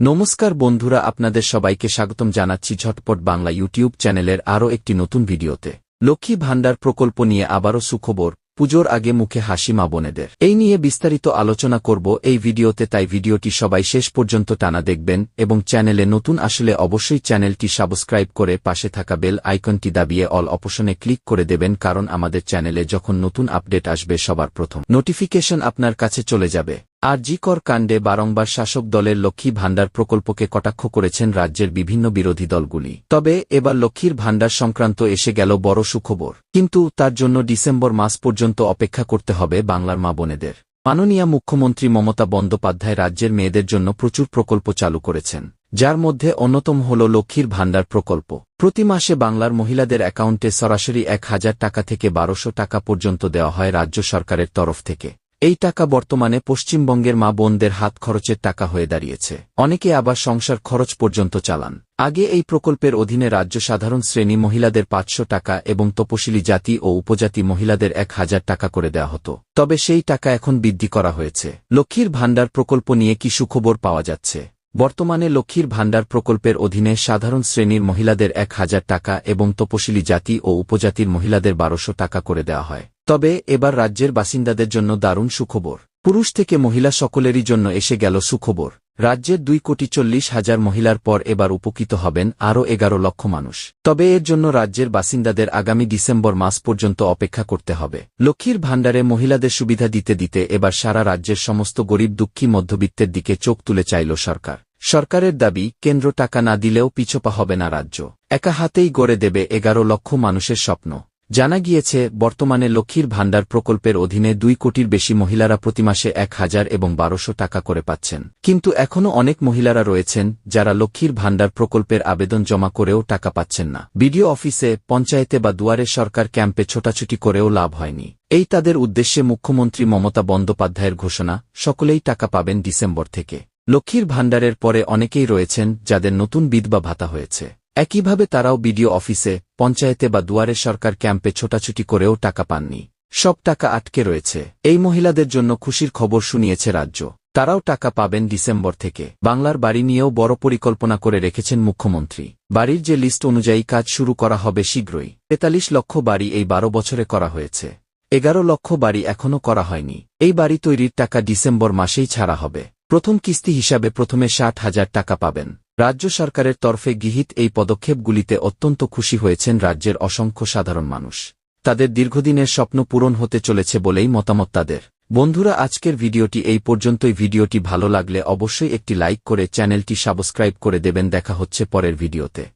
নমস্কার বন্ধুরা, আপনাদের সবাইকে স্বাগতম জানাচ্ছি ঝটপট বাংলা ইউটিউব চ্যানেলের আরও একটি নতুন ভিডিওতে। লক্ষ্মী ভাণ্ডার প্রকল্প নিয়ে আবারও সুখবর, পুজোর আগে মুখে হাসি মা বোনেদের। এই নিয়ে বিস্তারিত আলোচনা করব এই ভিডিওতে, তাই ভিডিওটি সবাই শেষ পর্যন্ত টানা দেখবেন এবং চ্যানেলে নতুন আসলে অবশ্যই চ্যানেলটি সাবস্ক্রাইব করে পাশে থাকা বেল আইকনটি দাবিয়ে অল অপশনে ক্লিক করে দেবেন, কারণ আমাদের চ্যানেলে যখন নতুন আপডেট আসবে সবার প্রথম নোটিফিকেশন আপনার কাছে চলে যাবে। আর জিকর কাণ্ডে বারংবার শাসক দলের লক্ষ্মী ভাণ্ডার প্রকল্পকে কটাক্ষ করেছেন রাজ্যের বিভিন্ন বিরোধী দলগুলি। তবে এবার লক্ষ্মীর ভাণ্ডার সংক্রান্ত এসে গেল বড় সুখবর। কিন্তু তার জন্য ডিসেম্বর মাস পর্যন্ত অপেক্ষা করতে হবে বাংলার মা বোনেদের। মাননীয় মুখ্যমন্ত্রী মমতা বন্দ্যোপাধ্যায় রাজ্যের মেয়েদের জন্য প্রচুর প্রকল্প চালু করেছেন। যার মধ্যে অন্যতম হল লক্ষ্মীর ভাণ্ডার প্রকল্প। প্রতি মাসে বাংলার মহিলাদের অ্যাকাউন্টে সরাসরি এক হাজার টাকা থেকে বারোশো টাকা পর্যন্ত দেওয়া হয় রাজ্য সরকারের তরফ থেকে। এই টাকা বর্তমানে পশ্চিমবঙ্গের মা বোনদের হাত খরচের টাকা হয়ে দাঁড়িয়েছে। অনেকে আবার সংসার খরচ পর্যন্ত চালান। আগে এই প্রকল্পের অধীনে রাজ্য সাধারণ শ্রেণি মহিলাদের পাঁচশো টাকা এবং তপশিলি জাতি ও উপজাতি মহিলাদের এক হাজার টাকা করে দেওয়া হতো। তবে সেই টাকা এখন বৃদ্ধি করা হয়েছে। লক্ষ্মীর ভাণ্ডার প্রকল্প নিয়ে কি সুখবর পাওয়া যাচ্ছে? বর্তমানে লক্ষ্মীর ভাণ্ডার প্রকল্পের অধীনে সাধারণ শ্রেণির মহিলাদের এক হাজার টাকা এবং তপশিলি জাতি ও উপজাতির মহিলাদের বারোশো টাকা করে দেওয়া হয়। তবে এবার রাজ্যের বাসিন্দাদের জন্য দারুণ সুখবর। পুরুষ থেকে মহিলা সকলেরই জন্য এসে গেল সুখবর। রাজ্যের দুই কোটি চল্লিশ হাজার মহিলার পর এবার উপকৃত হবেন আরও এগারো লক্ষ মানুষ। তবে এর জন্য রাজ্যের বাসিন্দাদের আগামী ডিসেম্বর মাস পর্যন্ত অপেক্ষা করতে হবে। লক্ষ্মীর ভাণ্ডারে মহিলাদের সুবিধা দিতে দিতে এবার সারা রাজ্যের সমস্ত গরিব দুঃখী মধ্যবিত্তের দিকে চোখ তুলে চাইল সরকার। সরকারের দাবি, কেন্দ্র টাকা না দিলেও পিছপা হবে না রাজ্য। একা হাতেই গড়ে দেবে এগারো লক্ষ মানুষের স্বপ্ন। জানা গিয়েছে, বর্তমানে লক্ষ্মীর ভাণ্ডার প্রকল্পের অধীনে দুই কোটির বেশি মহিলারা প্রতি মাসে এক হাজার এবং বারোশো টাকা করে পাচ্ছেন। কিন্তু এখনও অনেক মহিলারা রয়েছেন, যারা লক্ষ্মীর ভাণ্ডার প্রকল্পের আবেদন জমা করেও টাকা পাচ্ছেন না। বিডিও অফিসে, পঞ্চায়েতে বা দুয়ারে সরকার ক্যাম্পে ছোটাছুটি করেও লাভ হয়নি। এই তাদের উদ্দেশ্যে মুখ্যমন্ত্রী মমতা বন্দ্যোপাধ্যায়ের ঘোষণা, সকলেই টাকা পাবেন ডিসেম্বর থেকে। লক্ষ্মীর ভাণ্ডারের পরে অনেকেই রয়েছেন, যাদের নতুন বিধবা ভাতা হয়েছে। একইভাবে তারাও বিডিও অফিসে, পঞ্চায়েতে বা দুয়ারে সরকার ক্যাম্পে ছোটাছুটি করেও টাকা পাননি। সব টাকা আটকে রয়েছে। এই মহিলাদের জন্য খুশির খবর শুনিয়েছে রাজ্য। তারাও টাকা পাবেন ডিসেম্বর থেকে। বাংলার বাড়ি নিয়েও বড় পরিকল্পনা করে রেখেছেন মুখ্যমন্ত্রী। বাড়ির যে লিস্ট অনুযায়ী কাজ শুরু করা হবে শীঘ্রই। তেতাল্লিশ লক্ষ বাড়ি এই বারো বছরে করা হয়েছে। এগারো লক্ষ বাড়ি এখনও করা হয়নি। এই বাড়ি তৈরির টাকা ডিসেম্বর মাসেই ছাড়া হবে। প্রথম কিস্তি হিসাবে প্রথমে ষাট হাজার টাকা পাবেন। রাজ্য সরকারের তরফে গৃহীত এই পদক্ষেপগুলিতে অত্যন্ত খুশি হয়েছেন রাজ্যের অসংখ্য সাধারণ মানুষ। তাদের দীর্ঘদিনের স্বপ্ন পূরণ হতে চলেছে বলেই মতামত তাদের। বন্ধুরা, আজকের ভিডিওটি এই পর্যন্তই। ভিডিওটি ভালো লাগলে অবশ্যই একটি লাইক করে চ্যানেলটি সাবস্ক্রাইব করে দেবেন। দেখা হচ্ছে পরের ভিডিওতে।